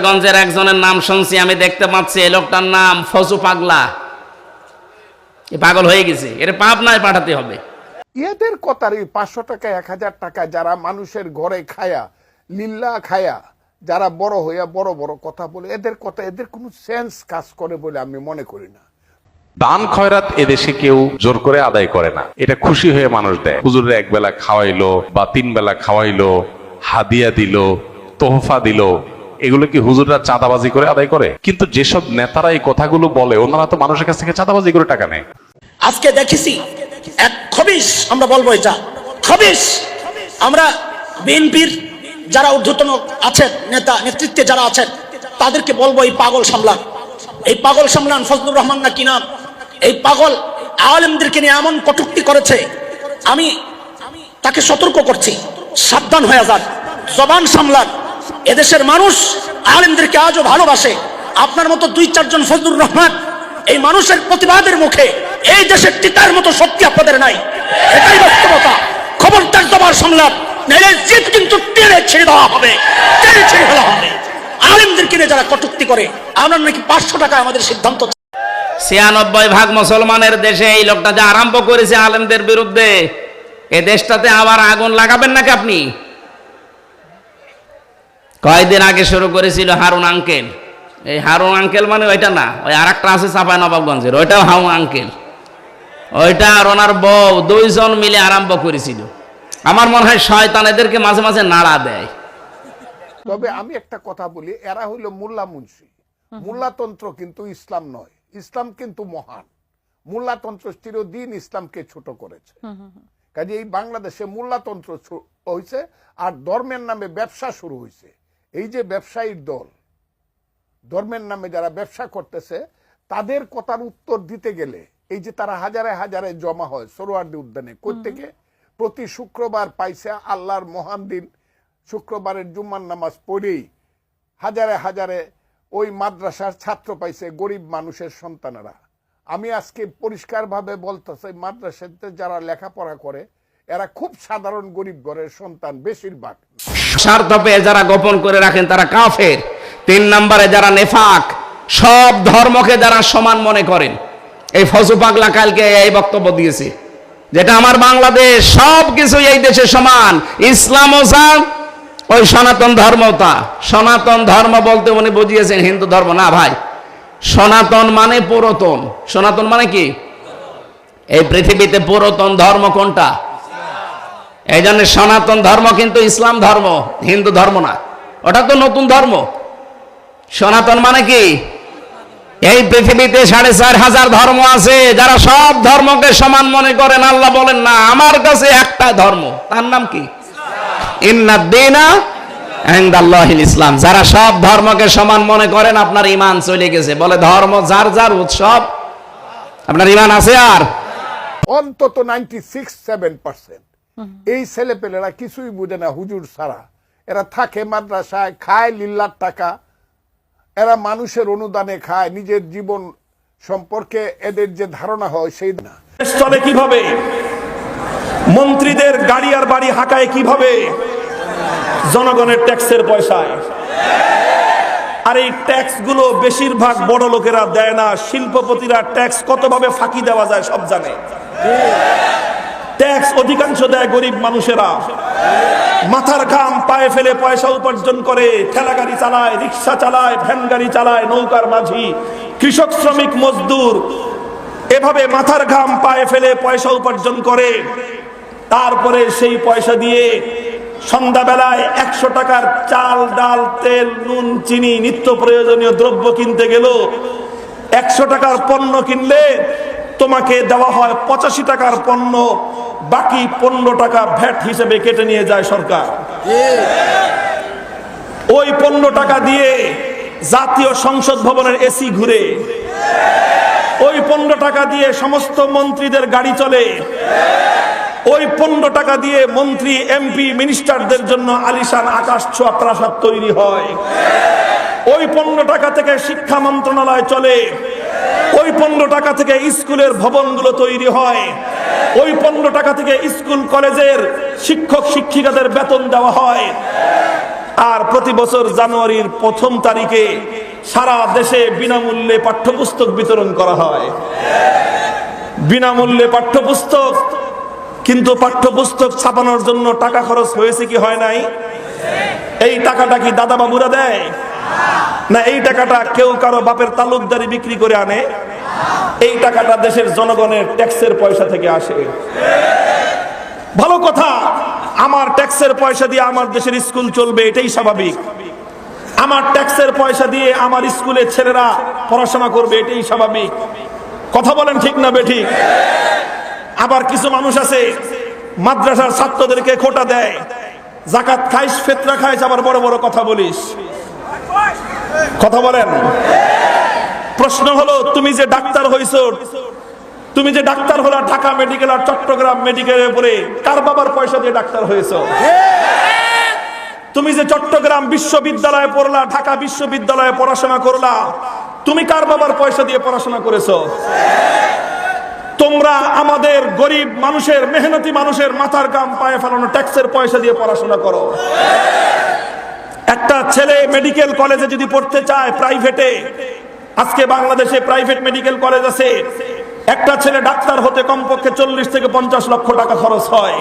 বদরগঞ্জের একজনের নাম শুনছি আমি দেখতে পাচ্ছি এই লোকটার নাম ফজু পাগলা। এ পাগল হয়ে গেছে এর পাপ নাই পাঠাতে হবে। এদের কথার এই পাঁচশো টাকা এক হাজার টাকা যারা মানুষের ঘরে খায়া লিল্লা খায়া যারা বড় হইয়া বড় বড় কথা বলে এদের কথা এদের কোনো সেন্স কাজ করে বলে আমি মনে করি না। দান খয়রাত এদেশে কেউ জোর করে আদায় করে না। এটা খুশি হয়ে মানুষ দেয়। হুজুরের এক বেলা খাওয়াইলো বা তিন বেলা খাওয়াইলো হাদিয়া দিল তোহফা দিল এগুলো কি হুজুররা চাঁদাবাজি করে আদায় করে? কিন্তু যেসব নেতারা এই কথাগুলো বলে, ওনারা তো মানুষের কাছ থেকে চাঁদাবাজি করে টাকা নেয়। আজকে দেখেছি এক খবিস আমরা বলব এটা খবিস আমরা বিএনপির যারা ঊর্ধ্বতন আছেন, নেতা নেতৃত্বে যারা আছেন, তাদেরকে বলব এই পাগল সামলান। এই পাগল সামলান, ফজলুর রহমান না কিনা এই পাগল আলেমদেরকে নিয়ে এমন কটুক্তি করেছে, আমি তাকে সতর্ক করছি। সাবধান হয়ে যান, জবান সামলান। এদেশের মানুষ আলেমদেরকে আজও ভালোবাসে। আপনার মতো দুই, চারজন ফজলুর রহমান এই মানুষের প্রতিবাদের মুখে এই দেশের টিকার মতো শক্তি আপনাদের নাই। এটাই বাস্তবতা। খবরদার সামলান নাইলে জিত কিন্তু টেনে ছেড়ে দেওয়া হবে। টেনে ছেড়ে ফেলা হবে। যারা কটুক্তি করে, আমরা নাকি পাঁচশো টাকা আমাদের সিদ্ধান্ত ছিয়ানব্বই ভাগ মুসলমানের দেশে এই লোকটা যা আরম্ভ করেছে আলেমদের বিরুদ্ধে, এ দেশটাতে আবার আগুন লাগাবেন নাকি আপনি? কয়দিন আগে শুরু করেছিল হারুন আঙ্কেল। এই হারুন আঙ্কেল মানে ওইটা না ওই আর একটা আছে চাপাই নবাবগঞ্জের ওইটাও হাউ আঙ্কেল। ওইটা আর ওনার বউ দুইজন মিলে আরম্ভ করেছিল। আমার মনে হয় শয়তান এদেরকে মাঝে মাঝে নাড়া দেয়। তবে আমি একটা কথা বলি এরা হইল মোল্লা মুন্সি। মোল্লাতন্ত্র কিন্তু ইসলাম নয় ইসলাম কিন্তু মহান। মোল্লাতন্ত্র চিরদিন ইসলামকে ছোট করেছে। কাজে এই বাংলাদেশে মোল্লাতন্ত্র ছু- হয়েছে আর ধর্মের নামে ব্যবসা শুরু হয়েছে এই যে ব্যবসায়ীর দল ধর্মের নামে যারা ব্যবসা করতেছে তাদের কথার উত্তর দিতে গেলে এই যে তারা হাজারে হাজারে জমা হয় সরোয়ার্দি উদ্যানে। থেকে প্রতি শুক্রবার পাইছে আল্লাহর মহান দিন। শুক্রবারের জুম্মার নামাজ পড়েই হাজারে হাজারে ওই মাদ্রাসার ছাত্র পাইছে গরিব মানুষের সন্তানেরা। আমি আজকে পরিষ্কারভাবে বলতেছি মাদ্রাসাতে যারা লেখাপড়া করে এরা খুব সাধারণ গরিব ঘরের সন্তান বেশিরভাগ। স্বার্থ পেয়ে যারা গোপন করে রাখেন তারা কাফের। তিন নম্বরে যারা নেফাক, সব ধর্মকে যারা সমান মনে করেন। এই ফজু পাগলা কালকে এই বক্তব্য দিয়েছে, যেটা আমার বাংলাদেশ, সব কিছু এই দেশে সমান। ইসলাম ও ওই সনাতন ধর্মতা সনাতন ধর্ম বলতে উনি বুঝিয়েছেন হিন্দু ধর্ম। না ভাই, সনাতন মানে পুরাতন। সনাতন মানে কি? এই পৃথিবীতে পুরাতন ধর্ম কোনটা? এই জন্য সনাতন ধর্ম কিন্তু ইসলাম ধর্ম, হিন্দু ধর্ম না। ওটা তো নতুন ধর্ম। সনাতন মানে কি? এই পৃথিবীতে সাড়ে চার হাজার ধর্ম আছে, যারা সব ধর্মকে সমান মনে করেন, আল্লাহ বলেন, না, আমার কাছে একটা ধর্ম। তার নাম কি? ইসলাম। যারা সব ধর্মকে সমান মনে করেন, আপনার ইমান চলে গেছে। বলে ধর্ম যার যার, উৎসব। আপনার ইমান আছে আর? অন্তত নাইনটি সিক্স সেভেন পার্সেন্ট এই ছেলেপেলেরা কিছুই বুঝে না হুজুর ছাড়া। এরা থাকে মাদ্রাসায় খায় লিল্লার টাকা। এরা মানুষের অনুদানে খায় নিজের জীবন সম্পর্কে এদের যে ধারণা হয় সেই না। চলে কীভাবে? মন্ত্রীদের গাড়ি আর বাড়ি হাঁকায় কীভাবে? জনগণের ট্যাক্সের পয়সায়। আর এই ট্যাক্সগুলো বেশিরভাগ বড় লোকেরা দেয় না শিল্পপতিরা ট্যাক্স কতভাবে ফাঁকি দেওয়া যায় সব জানে। ট্যাক্স অধিকাংশ দেয় গরিব মানুষেরা। মাথার ঘাম, পায়ে ফেলে পয়সা উপার্জন করে ঠেলা গাড়ি চালায়, রিক্সা চালায়, ভ্যান গাড়ি চালায়, নৌকার মাঝি, কৃষক, শ্রমিক, মজদুর। এভাবে মাথার ঘাম, পায়ে ফেলে পয়সা উপার্জন করে। তারপরে সেই পয়সা দিয়ে সন্ধ্যাবেলায় একশো টাকার চাল, ডাল, তেল, নুন, চিনি, নিত্য প্রয়োজনীয় দ্রব্য কিনতে গেল। একশো টাকার পণ্য কিনলে তোমাকে দেওয়া হয় পঁচাশি টাকার পণ্য। বাকি পনেরো টাকা ভ্যাট হিসেবে কেটে নিয়ে যায় সরকার। ওই পনেরো টাকা দিয়ে জাতীয় সংসদ ভবনের এসি ঘুরে। ওই পনেরো টাকা দিয়ে সমস্ত মন্ত্রীদের গাড়ি চলে। ওই পনেরো টাকা দিয়ে মন্ত্রী এমপি মিনিস্টারদের জন্য আলিশান আকাশ ছোঁয়া প্রাসাদ তৈরি হয়। ওই পনেরো টাকা থেকে শিক্ষা মন্ত্রণালয় চলে। ওই পনেরো টাকা থেকে স্কুলের ভবনগুলো তৈরি হয়। ওই পনেরো টাকা থেকে স্কুল, কলেজের শিক্ষক, শিক্ষিকাদের বেতন দেওয়া হয়। আর প্রতি বছর জানুয়ারির প্রথম তারিখে সারা দেশে বিনামূল্যে পাঠ্যপুস্তক বিতরণ করা হয়। বিনামূল্যে পাঠ্যপুস্তক, কিন্তু পাঠ্যপুস্তক ছাপানোর জন্য টাকা খরচ হয়েছে কি হয় নাই? এই টাকাটা কি দাদা বাবুরা দেয়? না, এই টাকাটা কেউ কারও বাপের তালুকদারি বিক্রি করে আনে? এই টাকাটা দেশের জনগণের ট্যাক্সের পয়সা থেকে আসে। ভালো কথা, আমার ট্যাক্সের পয়সা দিয়ে আমার দেশের স্কুল চলবে, এটাই স্বাভাবিক। আমার ট্যাক্সের পয়সা দিয়ে আমার স্কুলের ছেলেরা পড়াশোনা করবে, এটাই স্বাভাবিক। কথা বলেন ঠিক না বেঠিক আবার কিছু মানুষ আছে, মাদ্রাসার ছাত্রদেরকে খোটা দেয়। জাকাত খাইস, ফেতরা খাইস, আবার বড় বড় কথা বলিস। কথা বলেন। প্রশ্ন হলো, তুমি যে ডাক্তার হইছ, তুমি যে ডাক্তার হলা ঢাকা মেডিকেল আর চট্টগ্রাম মেডিকেলের উপরে, কার বাবার পয়সা দিয়ে ডাক্তার হয়েছ? তুমি যে চট্টগ্রাম বিশ্ববিদ্যালয়ে পড়লা, ঢাকা বিশ্ববিদ্যালয়ে পড়াশোনা করলা, তুমি কার বাবার পয়সা দিয়ে পড়াশোনা করেছ? তোমরা আমাদের গরিব মানুষের, মেহনতি মানুষের মাথার গাম পায়ে ফেলানো ট্যাক্সের পয়সা দিয়ে পড়াশোনা করো। একটা ছেলে মেডিকেল কলেজে যদি পড়তে চায়, প্রাইভেটে আজকে বাংলাদেশে প্রাইভেট মেডিকেল কলেজ আছে। একটা ছেলে ডাক্তার হতে কমপক্ষে চল্লিশ থেকে পঞ্চাশ লক্ষ টাকা খরচ হয়।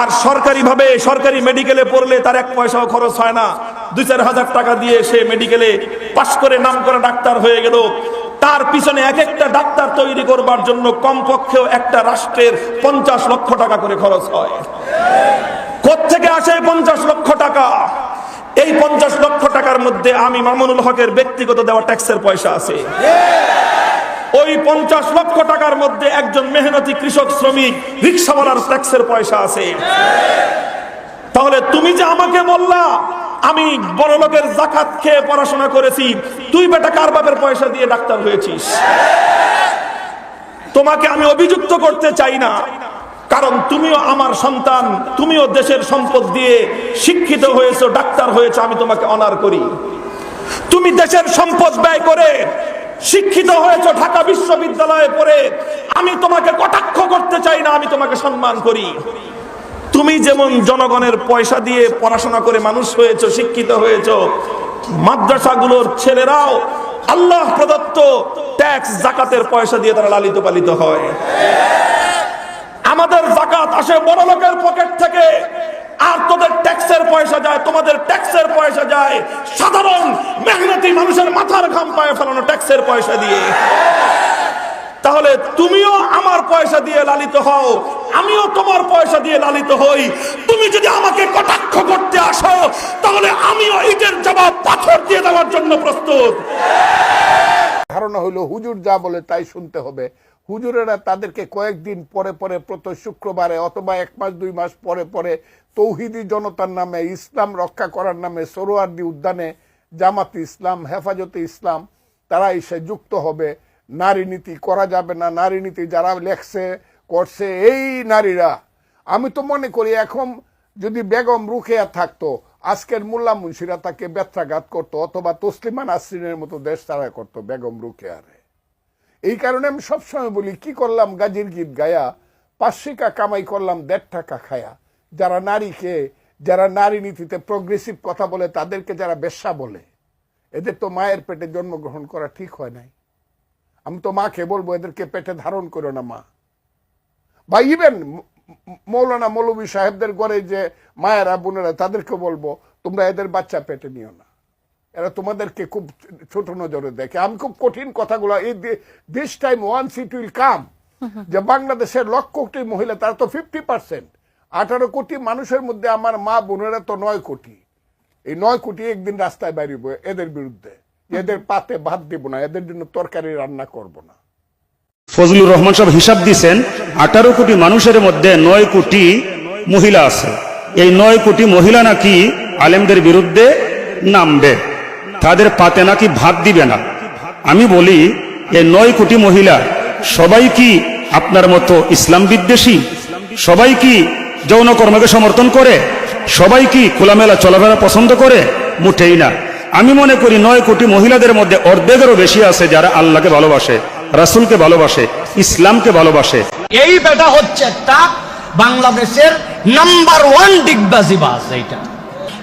আর সরকারি ভাবে সরকারি মেডিকেলে পড়লে তার এক পয়সাও খরচ হয় না। দুই চার হাজার টাকা দিয়ে সে মেডিকেলে পাশ করে নাম করা ডাক্তার হয়ে গেল। তার পিছনে এক একটা ডাক্তার তৈরি করবার জন্য কমপক্ষেও একটা রাষ্ট্রের পঞ্চাশ লক্ষ টাকা করে খরচ হয়। কোথেকে আসে পঞ্চাশ লক্ষ টাকা? এই পঞ্চাশ লক্ষ টাকার মধ্যে আমি মামুনুল হকের ব্যক্তিগত দেওয়া ট্যাক্সের পয়সা আছে। ওই পঞ্চাশ লক্ষ টাকার মধ্যে একজন মেহনতি কৃষক, শ্রমিক, রিক্সাওয়ালার ট্যাক্সের পয়সা আছে। তাহলে তুমি যে আমাকে বললা, আমি বড় লোকের জাকাত খেয়ে পড়াশোনা করেছি, তুই বেটা কার বাপের পয়সা দিয়ে ডাক্তার হয়েছিস? তোমাকে আমি অভিযুক্ত করতে চাই না। কারণ তুমিও আমার সন্তান, তুমিও দেশের সম্পদ দিয়ে শিক্ষিত হয়েছো, ডাক্তার হয়েছো, আমি তোমাকে অনার করি। তুমি দেশের সম্পদ ব্যয় করে শিক্ষিত হয়েছ, ঢাকা বিশ্ববিদ্যালয়ে পড়ে, আমি তোমাকে কটাক্ষ করতে চাই না, আমি তোমাকে সম্মান করি। তুমি যেমন জনগণের পয়সা দিয়ে পড়াশোনা করে মানুষ হয়েছো, শিক্ষিত হয়েছো, মাদ্রাসাগুলোর ছেলেরাও আল্লাহ প্রদত্ত ট্যাক্স, জাকাতের পয়সা দিয়ে তারা লালিত পালিত হয়। আমাদের জাকাত আসে বড় লোকের পকেট থেকে। আর তোদের ট্যাক্সের পয়সা যায়, তোমাদের ট্যাক্সের পয়সা যায়। সাধারণ মেহনতি মানুষের মাথার ঘাম পায়ে ফেলানো ট্যাক্সের পয়সা দিয়ে। তাহলে তুমিও আমার পয়সা দিয়ে লালিত হও, আমিও তোমার পয়সা দিয়ে লালিত হই। তুমি যদি আমাকে কটাক্ষ করতে আসো, তাহলে আমিও ইটের জবাব পাথর দিয়ে দেওয়ার জন্য প্রস্তুত। ধারণা হলো হুজুর যা বলে তাই শুনতে হবে। হুজুরেরা তাদেরকে কয়েকদিন পরে পরে প্রত শুক্রবারে অথবা এক মাস, দুই মাস পরে পরে তৌহিদি জনতার নামে, ইসলাম রক্ষা করার নামে সরোয়ার্দি উদ্যানে জামাতে ইসলাম, হেফাজতে ইসলাম, তারা এসে যুক্ত হবে। নারী নীতি করা যাবে না, নারী নীতি যারা লেখছে, করছে, এই নারীরা। আমি তো মনে করি এখন যদি বেগম রুকেয়া থাকতো, আজকের মোল্লা মুন্সিরা তাকে ব্যত্রাঘাত করতো অথবা তসলিমা নাসরিনের মতো দেশ তারা করতো বেগম রুকেয়ারে এই কারণে আমি সবসময় বলি, কি করলাম গাজির গীত গায়া? পাঁচশিকা কামাই করলাম, দেড় টাকা খায়া। যারা নারীকে, যারা নারী নীতিতে প্রগ্রেসিভ কথা বলে, তাদেরকে যারা বেশ্যা বলে, এদের তো মায়ের পেটে জন্মগ্রহণ করা ঠিক হয় নাই। আমি তো মাকে বলব, এদেরকে পেটে ধারণ করো না, মা। বা ইভেন মৌলানা মৌলবী সাহেবদের ঘরে যে মায়েরা, বোনেরা তাদেরকে বলব, তোমরা এদের বাচ্চা পেটে নিও না। এরা তোমাদেরকে খুব ছোট নজরে দেখে। আমি খুব কঠিন কথাগুলো, এই this time one seat will come যে বাংলাদেশের লক্ষ কোটি মহিলা, তারা তো ফিফটি পার্সেন্ট আঠারো কোটি মানুষের মধ্যে আমার মা বোনেরা তো নয় কোটি। এই নয় কোটি একদিন রাস্তায় বেরিয়ে এদের বিরুদ্ধে। এদের পাতে ভাত দিব না, এদের জন্য তরকারি রান্না করব না। ফজলুর রহমান সাহেব হিসাব দিছেন, আঠারো কোটি মানুষের মধ্যে নয় কোটি মহিলা আছে। এই নয় কোটি মহিলা নাকি আলেমদের বিরুদ্ধে নামবে। তাদের পাতে নাকি ভাত দিবে না। আমি বলি এই নয় কোটি মহিলা, সবাই কি আপনার মতো ইসলাম বিদ্বেষী? সবাই কি যৌন কর্মকে সমর্থন করে? সবাই কি খোলামেলা চলাফেরা পছন্দ করে? মুঠেই না। আমি মনে করি, নয় কোটি মহিলাদের মধ্যে অর্ধেকেরও বেশি আছে যারা আল্লাহকে ভালোবাসে, রাসুলকে ভালোবাসে, ইসলামকে ভালোবাসে। এই বেটা হচ্ছে একটা বাংলাদেশের নাম্বার ওয়ান ডিগবাজিবাজ এইটা।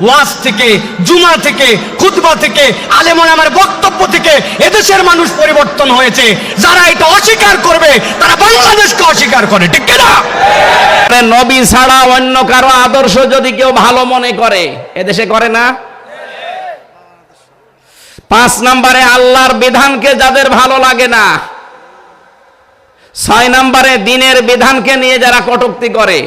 ওয়াজ থেকে, জুমা থেকে, খুতবা থেকে, আলেমন আমার বক্তব্য থেকে এদেশের মানুষ পরিবর্তন হয়েছে। যারা এটা অস্বীকার করবে, তারা বাংলাদেশকে অস্বীকার করে। ঠিক না নবী ছাড়া অন্য কারও আদর্শ যদি কেউ ভালো মনে করে, এদেশে করে না? পাঁচ নম্বরে আল্লাহর বিধানকে যাদের ভালো লাগে না, ছয় নম্বরে দিনের বিধানকে নিয়ে যারা কটুক্তি করে,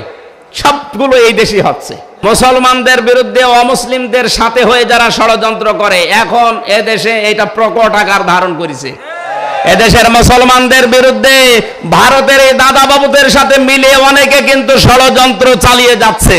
সবগুলো এই দেশই হচ্ছে। মুসলমানদের বিরুদ্ধে অমুসলিমদের সাথে হয়ে যারা ষড়যন্ত্র করে, এখন এ দেশে এটা প্রকট আকার ধারণ করেছে। এদেশের মুসলমানদের বিরুদ্ধে ভারতের এই দাদা বাবুদের সাথে মিলে অনেকে কিন্তু ষড়যন্ত্র চালিয়ে যাচ্ছে।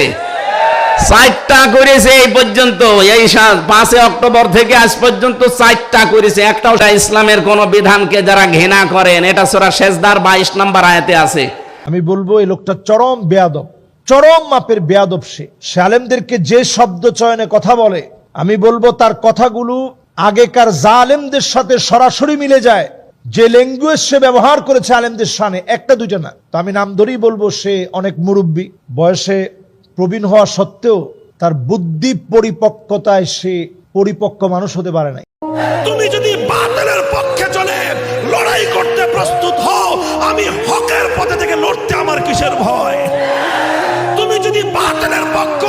চারটা করেছে এই পর্যন্ত, এই পাঁচই অক্টোবর থেকে আজ পর্যন্ত চারটা করেছে। একটাও ইসলামের কোন বিধানকে যারা ঘৃণা করেন, এটা সোরা শেষদার বাইশ নাম্বার আয়াতে আছে। আমি বলব, এই লোকটা চরম বেয়াদব। চরম মাপের বেয়াদব সে। সে আলেমদেরকে যে শব্দ চয়নে কথা বলে, আমি বলব তার কথাগুলো আগেকার জালেমদের সাথে সরাসরি মিলে যায়। যে ল্যাঙ্গুয়েজ সে ব্যবহার করেছে আলেমদের সামনে একটা দুইটা না। তো আমি নাম ধরেই বলব সে অনেক মুরব্বী। বয়সে প্রবীণ হওয়া সত্ত্বেও তার বুদ্ধি পরিপক্কতায় সে পরিপক্ক মানুষ হতে পারে নাই। তুমি যদি বাতিলের পক্ষে চলে, লড়াই করতে প্রস্তুত হও, আমি হকের পথে থেকে লড়তে আমার কিসের ভয়? যদি পক্ষ